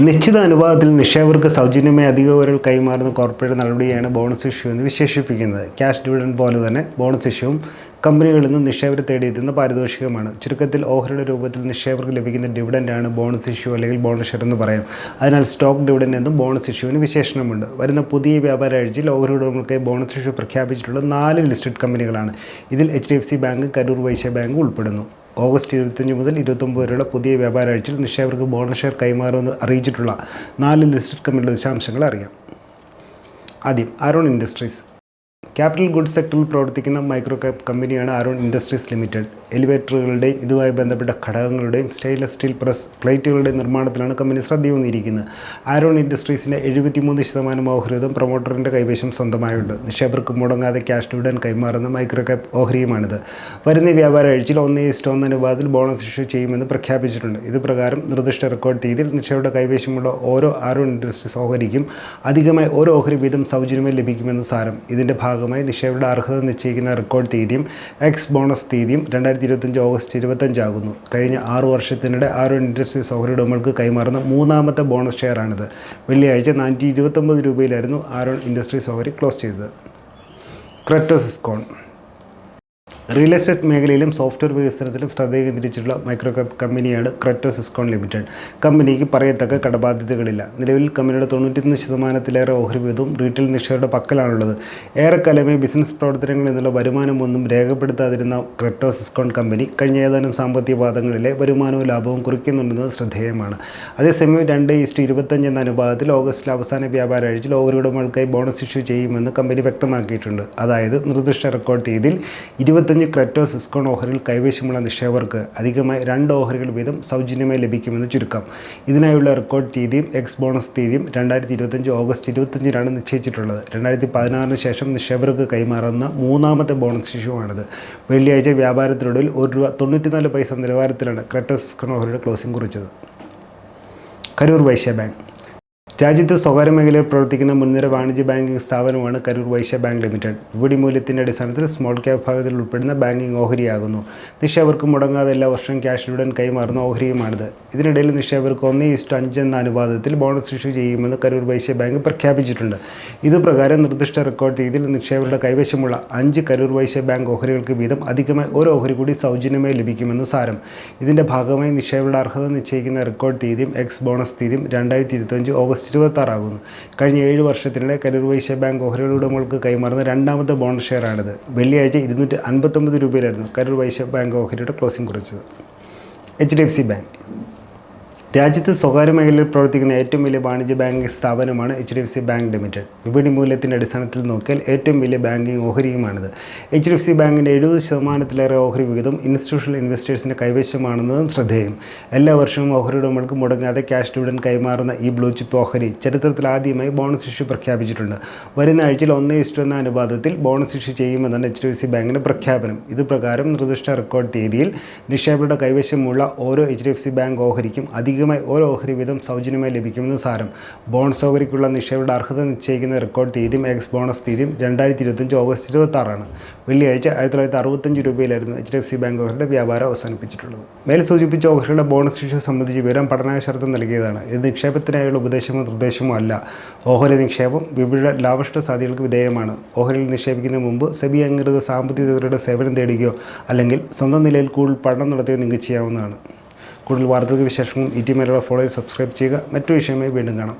നിശ്ചിത അനുപാതത്തിൽ നിക്ഷേപകർക്ക് സൗജന്യമായി അധിക വിവരങ്ങൾ കൈമാറുന്ന കോർപ്പറേറ്റ് നടപടിയാണ് ബോണസ് ഇഷ്യൂ എന്ന് വിശേഷിപ്പിക്കുന്നത്. ക്യാഷ് ഡിവിഡൻ പോലെ തന്നെ ബോണസ് ഇഷ്യൂവും കമ്പനികളിൽ നിന്ന് നിക്ഷേപകർ തേടിയെത്തുന്ന പാരിതോഷികമാണ്. ചുരുക്കത്തിൽ ഓഹരിയുടെ രൂപത്തിൽ നിക്ഷേപകർക്ക് ലഭിക്കുന്ന ഡിവിഡന്റാണ് ബോണസ് ഇഷ്യൂ അല്ലെങ്കിൽ ബോണസ് ഷെയർ എന്ന് പറയാം. അതിനാൽ സ്റ്റോക്ക് ഡിവിഡൻ എന്നും ബോണസ് ഇഷ്യൂവിന് വിശേഷണമുണ്ട്. വരുന്ന പുതിയ വ്യാപാര ആഴ്ചയിൽ ഓഹരി ഉടമകൾക്കായി ബോണസ് ഇഷ്യൂ പ്രഖ്യാപിച്ചിട്ടുള്ള നാല് ലിസ്റ്റഡ് കമ്പനികളാണ് ഇതിൽ H D F C bank Karur Vysya bank ഉൾപ്പെടുന്നു. ഓഗസ്റ്റ് ഇരുപത്തഞ്ച് മുതൽ ഇരുപത്തൊമ്പത് വരെയുള്ള പുതിയ വ്യാപാര ആഴ്ചയിൽ നിക്ഷേപകർക്ക് ബോണസ് ഷെയർ കൈമാറുമെന്ന് അറിയിച്ചിട്ടുള്ള നാല് ലിസ്റ്റഡ് കമ്പനിയുടെ വിശദാംശങ്ങൾ അറിയാം. ആദ്യം ആരോൺ ഇൻഡസ്ട്രീസ് ക്യാപിറ്റൽ ഗുഡ്സ് സെക്ടറിൽ പ്രവർത്തിക്കുന്ന മൈക്രോ ക്യാപ് കമ്പനിയാണ് അരുൺ ഇൻഡസ്ട്രീസ് ലിമിറ്റഡ്. എലിവേറ്ററുകളുടെയും ഇതുമായി ബന്ധപ്പെട്ട ഘടകങ്ങളുടെയും സ്റ്റെയിൻലെസ് സ്റ്റീൽ പ്രസ് പ്ലേറ്റുകളുടെയും നിർമ്മാണത്തിലാണ് കമ്പനി ശ്രദ്ധ ശ്രദ്ധയൂന്നിയിരിക്കുന്നത്. ആരോൺ ഇൻഡസ്ട്രീസിന്റെ എഴുപത്തിമൂന്ന് ശതമാനം ഓഹരിതം പ്രൊമോട്ടറിന്റെ കൈവശം സ്വന്തമായുണ്ട്. നിക്ഷേപർക്ക് മുടങ്ങാതെ ക്യാഷ് ഡിവിഡൻ കൈമാറുന്ന മൈക്രോ ക്യാപ് ഓഹരിയുമാണിത്. വരുന്ന വ്യാപാര ആഴ്ചയിൽ ഒന്നേ ഇഷ്ടം ഒന്ന് അനുപാതത്തിൽ ബോണസ് ഇഷ്യൂ ചെയ്യുമെന്ന് പ്രഖ്യാപിച്ചിട്ടുണ്ട്. ഇത് പ്രകാരം നിർദ്ദിഷ്ട റെക്കോർഡ് തീയതിയിൽ നിക്ഷേപയുടെ കൈവശമുള്ള ഓരോ ആരോൺ ഇൻഡസ്ട്രീസ് ഓഹരിക്കും അധികമായി ഓരോ ഓഹരി വീതം സൗജന്യമായി ലഭിക്കുമെന്ന് സാരം. ഇതിന്റെ ഭാഗമായി നിക്ഷേപയുടെ അർഹത നിശ്ചയിക്കുന്ന റെക്കോർഡ് തീയതിയും എക്സ് ബോണസ് തീയതിയും രണ്ടായിരത്തി ഇരുപത്തഞ്ച് ഓഗസ്റ്റ് ഇരുപത്തഞ്ചാകുന്നു കഴിഞ്ഞ ആറു വർഷത്തിനിടെ ആരോ ഇൻഡസ്ട്രീസ് ഓഹരി ഉടമകൾക്ക് കൈമാറുന്ന മൂന്നാമത്തെ ബോണസ് ഷെയറാണിത് വെള്ളിയാഴ്ച നാനൂറ്റി ഇരുപത്തൊമ്പത് രൂപയിലായിരുന്നു ആരോൺ ഇൻഡസ്ട്രീസ് ഓഹരി ക്ലോസ് ചെയ്തത്. ക്രെറ്റോസിസ്കോൺ റിയൽ എസ്റ്റേറ്റ് മേഖലയിലും സോഫ്റ്റ്വെയർ വികസനത്തിലും ശ്രദ്ധ കേന്ദ്രീകരിച്ചിട്ടുള്ള മൈക്രോ കമ്പനിയാണ് ക്രെറ്റോ സിസ്കോൺ ലിമിറ്റഡ്. കമ്പനിക്ക് പറയത്തക്ക കടബാധ്യതകളില്ല. നിലവിൽ കമ്പനിയുടെ തൊണ്ണൂറ്റൊന്ന് ശതമാനത്തിലേറെ ഓഹരി വീതവും റീറ്റെയിൽ നിക്ഷേപയുടെ പക്കലാണുള്ളത്. ഏറെക്കാലമേ ബിസിനസ് പ്രവർത്തനങ്ങളിൽ നിന്നുള്ള വരുമാനമൊന്നും രേഖപ്പെടുത്താതിരുന്ന ക്രെറ്റോ സിസ്കോൺ കമ്പനി കഴിഞ്ഞ ഏതാനും സാമ്പത്തിക പാദങ്ങളിലെ വരുമാനവും ലാഭവും കുറിക്കുന്നുണ്ടെന്നത് ശ്രദ്ധേയമാണ്. അതേസമയം രണ്ട് ഇസ്റ്റ് ഇരുപത്തഞ്ച് എന്ന അനുപാതത്തിൽ ഓഗസ്റ്റിലെ അവസാന വ്യാപാര ആഴ്ചയിൽ ഓഹരി ഉടമകൾക്കായി ബോണസ് ഇഷ്യൂ ചെയ്യുമെന്ന് കമ്പനി വ്യക്തമാക്കിയിട്ടുണ്ട്. അതായത് നിർദ്ദിഷ്ട റെക്കോർഡ് തീയതിയിൽ ഇരുപത്തഞ്ച് ക്രെറ്റോ സിസ്കോൺ ഓഹരികൾ കൈവശമുള്ള നിക്ഷേപകർക്ക് അധികമായി രണ്ട് ഓഹരികൾ വീതം സൗജന്യമായി ലഭിക്കുമെന്ന് ചുരുക്കം. ഇതിനായുള്ള റെക്കോർഡ് തീയതിയും എക്സ് ബോണസ് തീയതിയും രണ്ടായിരത്തി ഇരുപത്തഞ്ച് ഓഗസ്റ്റ് ഇരുപത്തഞ്ചിനാണ് നിശ്ചയിച്ചിട്ടുള്ളത്. രണ്ടായിരത്തി പതിനാറിന് ശേഷം നിക്ഷേപകർക്ക് കൈമാറുന്ന മൂന്നാമത്തെ ബോണസ് ഇഷ്യൂവാണിത്. വെള്ളിയാഴ്ച വ്യാപാരത്തിനൊടുവിൽ ഒരു രൂപ തൊണ്ണൂറ്റിനാല് പൈസ നിലവാരത്തിലാണ് ക്രെറ്റോ സിസ്കോൺ ഓഹരിയുടെ ക്ലോസിംഗ് കുറിച്ചത്. കരൂർ വൈശ്യ ബാങ്ക് രാജ്യത്ത് സ്വകാര്യ മേഖലയിൽ പ്രവർത്തിക്കുന്ന മുൻനിര വാണിജ്യ ബാങ്കിംഗ് സ്ഥാപനമാണ് കരൂർ വൈശ്യ ബാങ്ക് ലിമിറ്റഡ്. വിപണി മൂല്യത്തിന്റെ അടിസ്ഥാനത്തിൽ സ്മോൾ ക്യാപ് വിഭാഗത്തിൽ ഉൾപ്പെടുന്ന ബാങ്കിംഗ് ഓഹരിയാകുന്നു. നിക്ഷേപകർക്ക് മുടങ്ങാതെ എല്ലാ വർഷവും ക്യാഷ് ഡിവിഡൻ കൈമാറുന്ന ഓഹരിയുമാണിത്. ഇതിനിടയിൽ നിക്ഷേപകർക്ക് ഒന്നേ ഇഷ്ടം അഞ്ച് എന്ന അനുപാതത്തിൽ ബോണസ് ഇഷ്യൂ ചെയ്യുമെന്ന് കരൂർ വൈശ്യ ബാങ്ക് പ്രഖ്യാപിച്ചിട്ടുണ്ട്. ഇതുപ്രകാരം നിർദ്ദിഷ്ട റെക്കോർഡ് തീയതിയിൽ നിക്ഷേപകരുടെ കൈവശമുള്ള അഞ്ച് കരൂർ വൈശ്യ ബാങ്ക് ഓഹരികൾക്ക് വീതം അധികമായി ഒരു ഓഹരി കൂടി സൗജന്യമായി ലഭിക്കുമെന്ന് സാരം. ഇതിന്റെ ഭാഗമായി നിക്ഷേപകരുടെ അർഹത നിശ്ചയിക്കുന്ന റെക്കോർഡ് തീയതിയും എക്സ് ബോണസ് തീയതിയും രണ്ടായിരത്തി ഇരുപത്തഞ്ച് ഓഗസ്റ്റ് ഇരുപത്താറാകുന്നു കഴിഞ്ഞ ഏഴ് വർഷത്തിനിടെ കരൂർ വൈശ്യ ബാങ്ക് ഓഹരിയുടെ ഉടമകൾക്ക് കൈമാറുന്ന രണ്ടാമത്തെ ബോണസ് ഷെയറാണിത് വെള്ളിയാഴ്ച ഇരുന്നൂറ്റി അൻപത്തൊമ്പത് രൂപയിലായിരുന്നു കരൂർ വൈശ്യ ബാങ്ക് ഓഹരിയുടെ ക്ലോസിംഗ് കുറിച്ചത്. H D F C bank രാജ്യത്ത് സ്വകാര്യ മേഖലയിൽ പ്രവർത്തിക്കുന്ന ഏറ്റവും വലിയ വാണിജ്യ ബാങ്കിംഗ് സ്ഥാപനമാണ് H D F C bank limited. വിപണി മൂല്യത്തിന്റെ അടിസ്ഥാനത്തിൽ നോക്കിയാൽ ഏറ്റവും വലിയ ബാങ്കിങ് ഓഹരിയുമാണിത്. എച്ച് ഡി എഫ് സി ബാങ്കിന്റെ എഴുപത് ശതമാനത്തിലേറെ ഓഹരി വിഹിതം ഇൻസ്റ്റിറ്റ്യൂഷണൽ ഇൻവെസ്റ്റേഴ്സിന്റെ കൈവശമാണെന്നതും ശ്രദ്ധേയം. എല്ലാ വർഷവും ഓഹരി ഉടമകൾക്ക് മുടങ്ങാതെ ക്യാഷ് ഡിവിഡൻ കൈമാറുന്ന ഈ ബ്ലൂ ചിപ്പ് ഓഹരി ചരിത്രത്തിൽ ആദ്യമായി ബോണസ് ഇഷ്യൂ പ്രഖ്യാപിച്ചിട്ടുണ്ട്. വരുന്ന ആഴ്ചയിൽ ഒന്നേ ഇഷ്ടം എന്ന അനുപാതത്തിൽ ബോണസ് ഇഷ്യൂ ചെയ്യുമെന്നാണ് എച്ച് ഡി എഫ് സി ബാങ്കിന്റെ പ്രഖ്യാപനം. ഇതുപ്രകാരം നിർദ്ദിഷ്ട റെക്കോർഡ് തീയതിയിൽ നിക്ഷേപകരുടെ കൈവശമുള്ള ഓരോ H D F C bank ഓഹരിക്കും അധികമായി ഓരോ ഓഹരി വീതം സൗജന്യമായി ലഭിക്കുമെന്ന് സാരം. ബോണസ് ഓഹരിക്കുള്ള നിക്ഷേപയുടെ അർഹത നിശ്ചയിക്കുന്ന റെക്കോർഡ് തീയതിയും എക്സ് ബോണസ് തീയതിയും രണ്ടായിരത്തി ഇരുപത്തഞ്ച് ഓഗസ്റ്റ് ഇരുപത്തി ആറാണ് വെള്ളിയാഴ്ച ആയിരത്തി തൊള്ളായിരത്തി അറുപത്തഞ്ച് രൂപയിലായിരുന്നു H D F C bank ഓഹരിയുടെ വ്യാപാരം അവസാനിപ്പിച്ചിട്ടുള്ളത്. മേൽ സൂചിപ്പിച്ച ഓഹരിയുടെ ബോണസ് ഇഷ്യൂ സംബന്ധിച്ച് വിവരം പഠനാശർത്തം നൽകിയതാണ്. ഇത് നിക്ഷേപത്തിനായുള്ള ഉപദേശമോ നിർദ്ദേശമോ അല്ല. ഓഹരി നിക്ഷേപം വിവിധ ലാഭഷ്ട സാധ്യതകൾക്ക് വിധേയമാണ്. ഓഹരിയിൽ നിക്ഷേപിക്കുന്നതിന് മുമ്പ് സെബി അംഗീകൃത സാമ്പത്തിക സേവനം തേടുകയോ അല്ലെങ്കിൽ സ്വന്തം നിലയിൽ കൂടുതൽ പഠനം നടത്തുകയോ നിങ്ങൾക്ക് ചെയ്യാവുന്നതാണ്. കൂടുതൽ വാർത്തകൾക്ക് വിശേഷങ്ങളും E T Malayalam follow subscribe ചെയ്യുക. മറ്റു വിഷയമായി വീണ്ടും കാണാം.